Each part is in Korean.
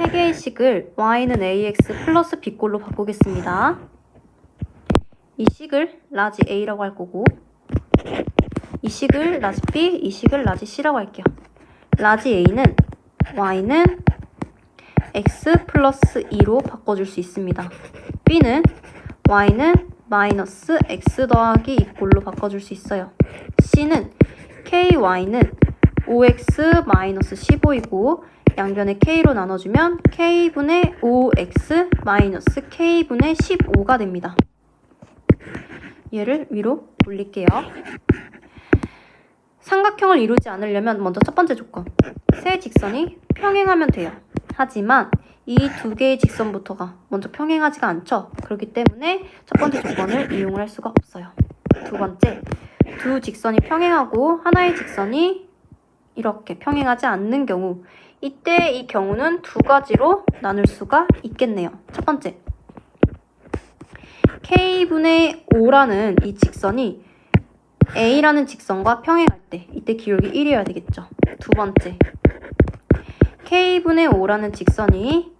세 개의 식을 y는 ax 플러스 b꼴로 바꾸겠습니다. 이 식을 라지 a라고 할 거고 이 식을 라지 b, 이 식을 라지 c라고 할게요. 라지 a는 y는 x 플러스 2로 바꿔줄 수 있습니다. b는 y는 마이너스 x 더하기 2꼴로 바꿔줄 수 있어요. c는 ky는 5x 마이너스 15이고 양변에 k로 나눠주면 k분의 5x 마이너스 k분의 15가 됩니다. 얘를 위로 올릴게요. 삼각형을 이루지 않으려면 먼저 첫 번째 조건. 세 직선이 평행하면 돼요. 하지만 이 두 개의 직선부터가 먼저 평행하지가 않죠. 그렇기 때문에 첫 번째 조건을 이용을 할 수가 없어요. 두 번째, 두 직선이 평행하고 하나의 직선이 이렇게 평행하지 않는 경우 이때 이 경우는 두 가지로 나눌 수가 있겠네요. 첫 번째, k분의 5라는 이 직선이 a라는 직선과 평행할 때 이때 기울기 1이어야 되겠죠. 두 번째, k분의 5라는 직선이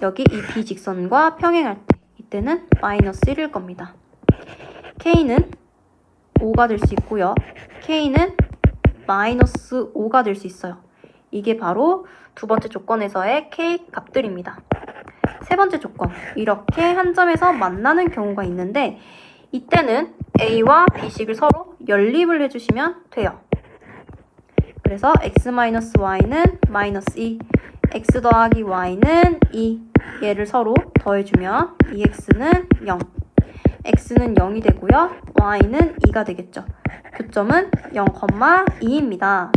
여기 이 b 직선과 평행할 때 이때는 마이너스 1일 겁니다. k는 5가 될 수 있고요. k는 마이너스 5가 될 수 있어요. 이게 바로 두 번째 조건에서의 k 값들입니다. 세 번째 조건, 이렇게 한 점에서 만나는 경우가 있는데 이때는 a와 b식을 서로 연립을 해주시면 돼요. 그래서 x-y는 마이너스 2, x 더하기 y는 2 얘를 서로 더해주면 2x는 0, x는 0이 되고요. y는 2가 되겠죠. 교점은 0,2입니다.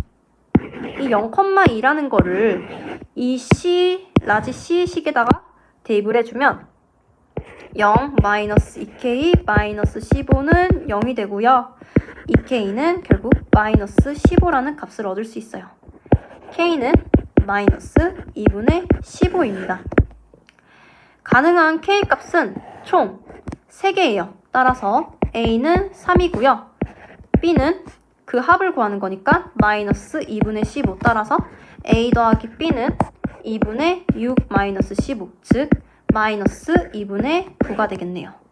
이 0,2라는 거를 이 C, 라지 C 식에다가 대입을 해주면 0 마이너스 2k 마이너스 15는 0이 되고요. 2k는 결국 마이너스 15라는 값을 얻을 수 있어요. k는 마이너스 2분의 15입니다. 가능한 k 값은 총 3개예요. 따라서 a는 3이고요. b는 그 합을 구하는 거니까 마이너스 2분의 15 따라서 a 더하기 b는 2분의 6 마이너스 15 즉 마이너스 2분의 9가 되겠네요.